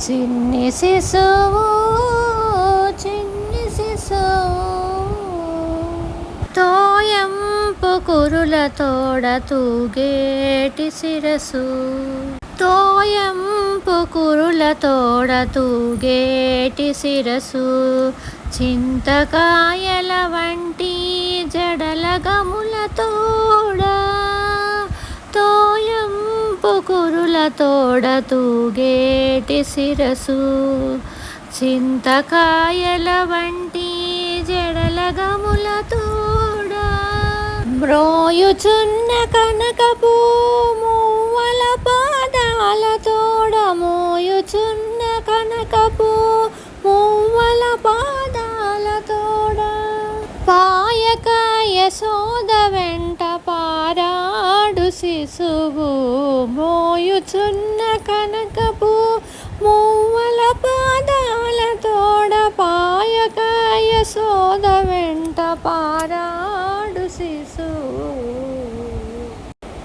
చిన్ని శిశువు చిన్ని శిశువు. తోయంపు కురుల తోడ తూగేటి శిరసు. తోయంపు కురుల తోడ తూగేటి శిరసు. చింతకాయల తోడ తూగేటి శిరసు చింతకాయల వంటి జడల గముల తోడ. మ్రోయుచున్న కనకపు మూవల పాదాల తోడ మోయుచున్న కనకపు మూవల పాదాల తోడ. పాయకాయ సోద వెంట పారాడు శిశువు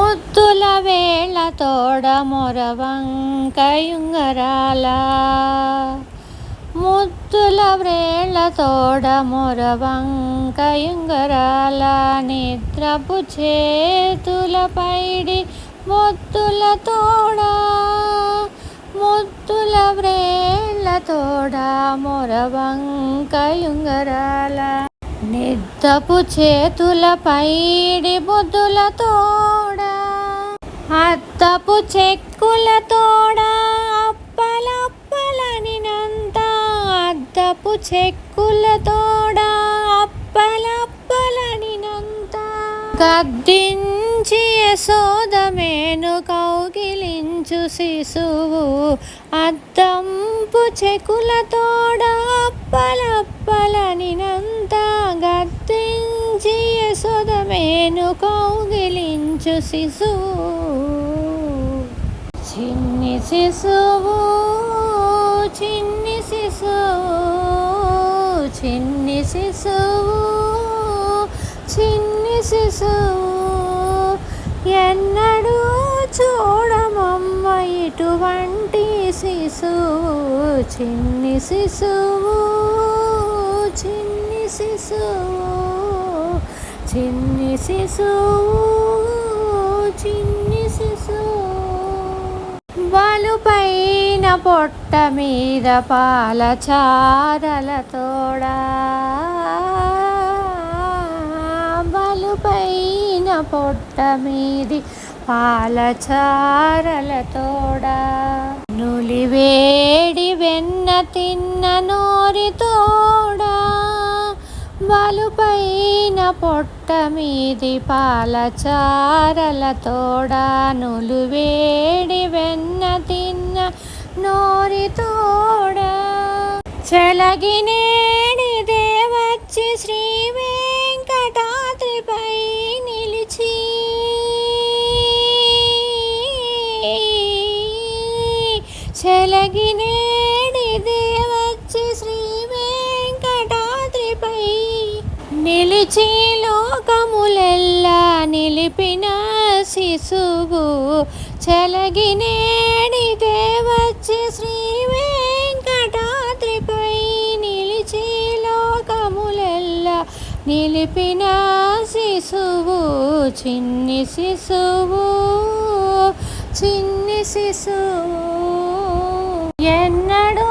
ముద్దుల వేళ తోడ మొరవంకయుంగరాల. ముద్దుల వ్రేళ్ళ తోడ మొరవంకయుంగరాల. నిద్రపు చేతుల పైడి ముద్దుల తోడ. ముద్దుల వ్రేళ్ళ తోడ మొరవంకయుంగరాల. నిద్దపు చేతుల పైడి బుద్ధుల తోడ అద్దపు చెక్కుల తోడ అప్పలప్పలనినంత అద్దపు చెక్కుల తోడ అప్పలప్పలనినంత గద్దించి యశోదమేను కౌగిలించు శిశువు అద్దంపు చెకుల తోడ అప్పలప్పలనినంత యశోదమేను కౌగిలించు శిశువు చిన్ని శిశువు చిన్ని శిశువు చిన్ని శిశువు చిన్ని శిశువు. ఎన్నడూ చూడమమ్మ ఇటువంటి శిశువు. చిన్ని శిశువు చిన్ని శిశువు. చిన్ని శిశువు చిన్ని శిశువు బలుపైన పొట్ట మీద పాల చారల తోడా. బలుపైన పొట్ట మీది పాల చారల తోడా. నులివేడి వెన్న తిన్న నోరి తోడా. బలుపైన పొట్ట మీది పాలచారల తోడా నులువేడి వెన్న తిన్న నోరి తోడా. చెలగినేడి దేవచ్చి శ్రీ నిలిచి లోకములెల్లా నిలిపిన శిశువు చెలగినేడి దేవచ్చి శ్రీ వెంకటాద్రిపై నిలిచి లోకములెల్లా నిలిపిన శిశువు చిన్ని శిశువు చిన్ని శిశువు. ఎన్నడూ